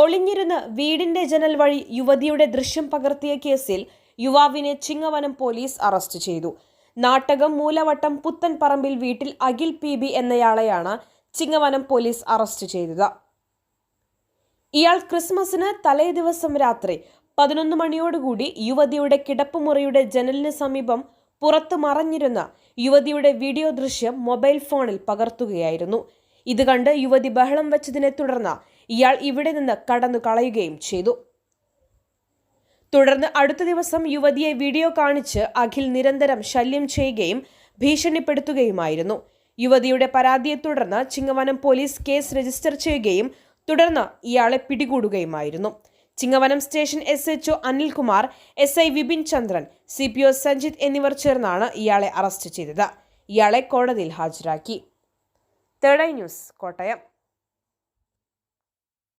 ഒളിഞ്ഞിരുന്ന് വീടിന്റെ ജനൽ വഴി യുവതിയുടെ ദൃശ്യം പകർത്തിയ കേസിൽ യുവാവിനെ ചിങ്ങവനം പോലീസ് അറസ്റ്റ് ചെയ്തു. നാട്ടകം മൂലവട്ടം പുത്തൻപറമ്പിൽ വീട്ടിൽ അഖിൽ പി ബി എന്നയാളെയാണ് ചിങ്ങവനം പോലീസ് അറസ്റ്റ് ചെയ്തത്. ഇയാൾ ക്രിസ്മസിന് തലേ ദിവസം രാത്രി പതിനൊന്ന് മണിയോടുകൂടി യുവതിയുടെ കിടപ്പുമുറിയുടെ ജനലിന് സമീപം പുറത്തു മറഞ്ഞിരുന്ന യുവതിയുടെ വീഡിയോ ദൃശ്യം മൊബൈൽ ഫോണിൽ പകർത്തുകയായിരുന്നു. ഇത് കണ്ട് യുവതി ബഹളം വെച്ചതിനെ തുടർന്ന് ഇയാൾ ഇവിടെ നിന്ന് കടന്നു കളയുകയും ചെയ്തു. തുടർന്ന് അടുത്ത ദിവസം യുവതിയെ വീഡിയോ കാണിച്ച് അഖിൽ നിരന്തരം ശല്യം ചെയ്യുകയും ഭീഷണിപ്പെടുത്തുകയുമായിരുന്നു. യുവതിയുടെ പരാതിയെ തുടർന്ന് ചിങ്ങവനം പോലീസ് കേസ് രജിസ്റ്റർ ചെയ്യുകയും തുടർന്ന് ഇയാളെ പിടികൂടുകയുമായിരുന്നു. Chingavanam station S H Anilkumar S I Vipin Chandran C P O Sanjith എന്നിവർ ചേർന്നാണ് ഇയാളെ അറസ്റ്റ് ചെയ്തത്. ഇയാളെ കോടതിയിൽ ഹാജരാക്കി. Third eye news Kottayam.